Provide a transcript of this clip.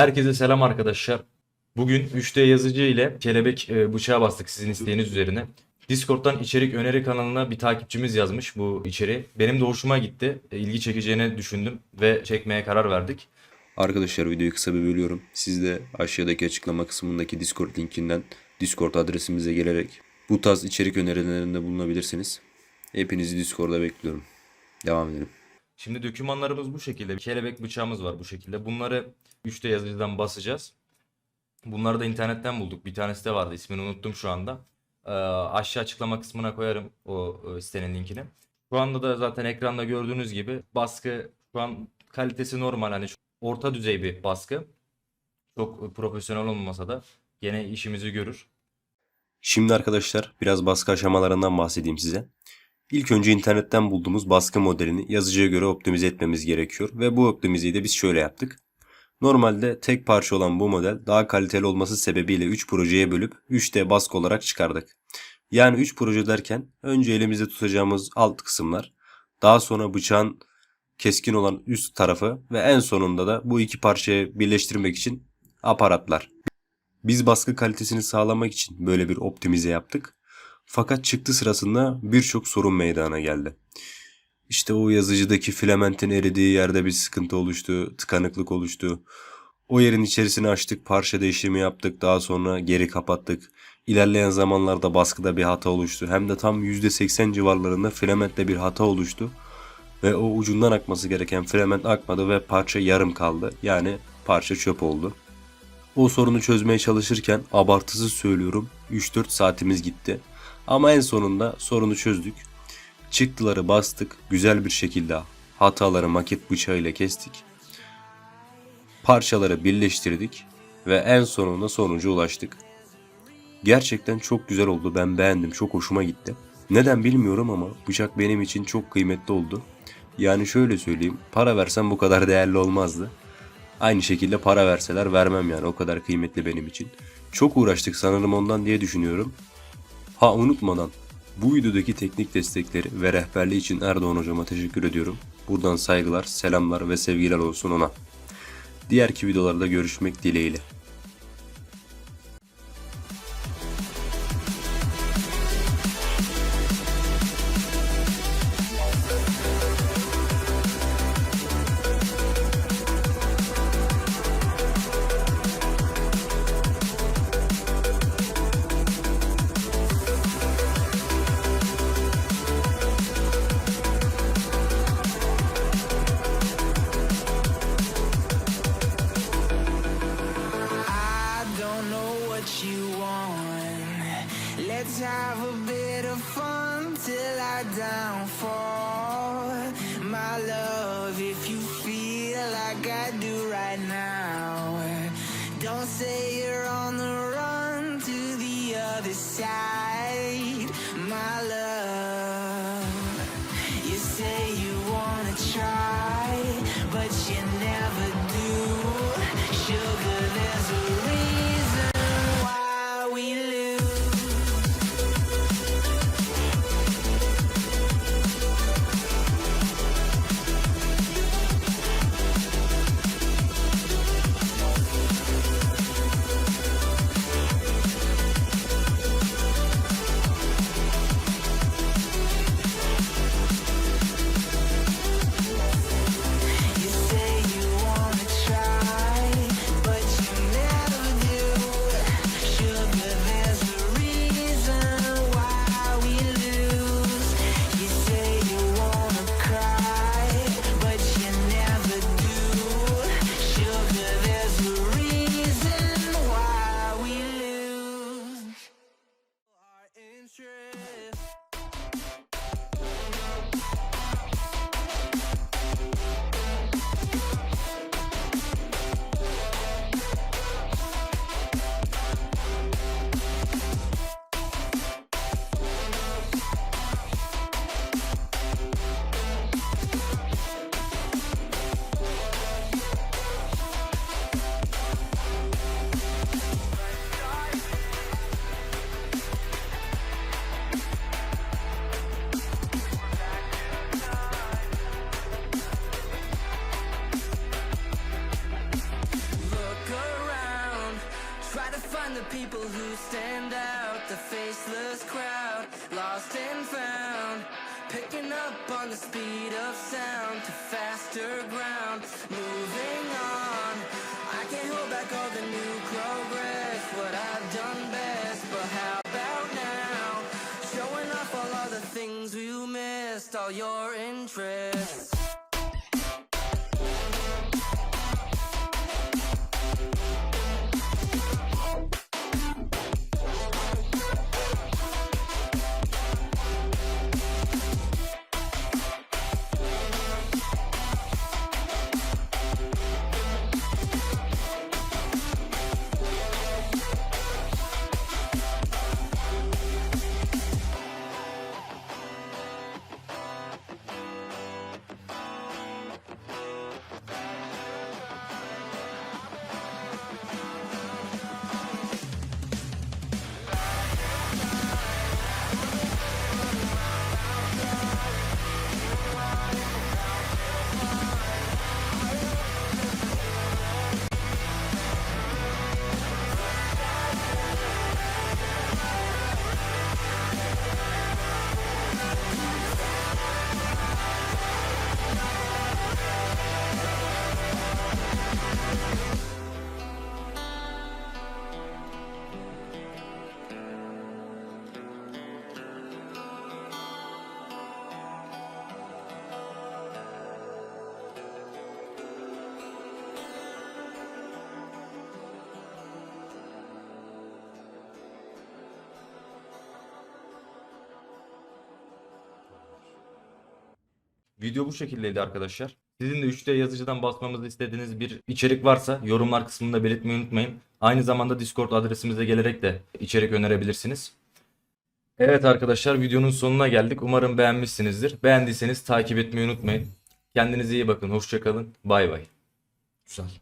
Herkese selam arkadaşlar. Bugün 3D yazıcı ile kelebek e, bıçağı bastık sizin isteğiniz üzerine. Discord'dan içerik öneri kanalına bir takipçimiz yazmış bu içeriği. Benim de hoşuma gitti. E, ilgi çekeceğini düşündüm ve çekmeye karar verdik. Arkadaşlar videoyu kısa bir bölüyorum. Siz de aşağıdaki açıklama kısmındaki Discord linkinden Discord adresimize gelerek bu tarz içerik önerilerinde bulunabilirsiniz. Hepinizi Discord'da bekliyorum. Devam edelim. Şimdi dokümanlarımız bu şekilde. Bir kelebek bıçağımız var bu şekilde. Bunları 3D yazıcıdan basacağız. Bunları da internetten bulduk. Bir tanesi de vardı. ismini unuttum şu anda. Ee, aşağı açıklama kısmına koyarım o e, sitenin linkini. Şu anda da zaten ekranda gördüğünüz gibi baskı şu an kalitesi normal. Hani orta düzey bir baskı. Çok profesyonel olmasa da gene işimizi görür. Şimdi arkadaşlar biraz baskı aşamalarından bahsedeyim size. İlk önce internetten bulduğumuz baskı modelini yazıcıya göre optimize etmemiz gerekiyor ve bu optimizeyi de biz şöyle yaptık. Normalde tek parça olan bu model daha kaliteli olması sebebiyle 3 projeye bölüp 3D baskı olarak çıkardık. Yani 3 proje derken önce elimizde tutacağımız alt kısımlar, daha sonra bıçağın keskin olan üst tarafı ve en sonunda da bu iki parçayı birleştirmek için aparatlar. Biz baskı kalitesini sağlamak için böyle bir optimize yaptık. Fakat çıktı sırasında birçok sorun meydana geldi. İşte o yazıcıdaki filamentin eridiği yerde bir sıkıntı oluştu, tıkanıklık oluştu. O yerin içerisini açtık, parça değişimi yaptık, daha sonra geri kapattık. İlerleyen zamanlarda baskıda bir hata oluştu. Hem de tam %80 civarlarında filamentte bir hata oluştu. Ve o ucundan akması gereken filament akmadı ve parça yarım kaldı. Yani parça çöp oldu. O sorunu çözmeye çalışırken abartısız söylüyorum 3-4 saatimiz gitti. Ama en sonunda sorunu çözdük. Çıktıları bastık. Güzel bir şekilde hataları maket bıçağıyla kestik. Parçaları birleştirdik ve en sonunda sonuca ulaştık. Gerçekten çok güzel oldu. Ben beğendim. Çok hoşuma gitti. Neden bilmiyorum ama bıçak benim için çok kıymetli oldu. Yani şöyle söyleyeyim. Para versem bu kadar değerli olmazdı. Aynı şekilde para verseler vermem yani. O kadar kıymetli benim için. Çok uğraştık sanırım ondan diye düşünüyorum. Ha unutmadan bu videodaki teknik destekleri ve rehberliği için Erdoğan hocama teşekkür ediyorum. Buradan saygılar, selamlar ve sevgiler olsun ona. Diğerki videolarda görüşmek dileğiyle. Like I do right now, don't say you're on the run to the other side. My love, you say you wanna try, but you never find the people who stand out, the faceless crowd, lost and found. Picking up on the speed of sound to faster ground, moving Video bu şekildeydi arkadaşlar. Sizin de 3D yazıcıdan basmamızı istediğiniz bir içerik varsa yorumlar kısmında belirtmeyi unutmayın. Aynı zamanda Discord adresimize gelerek de içerik önerebilirsiniz. Evet arkadaşlar videonun sonuna geldik. Umarım beğenmişsinizdir. Beğendiyseniz takip etmeyi unutmayın. Kendinize iyi bakın. Hoşçakalın. Bay bay. Güzel.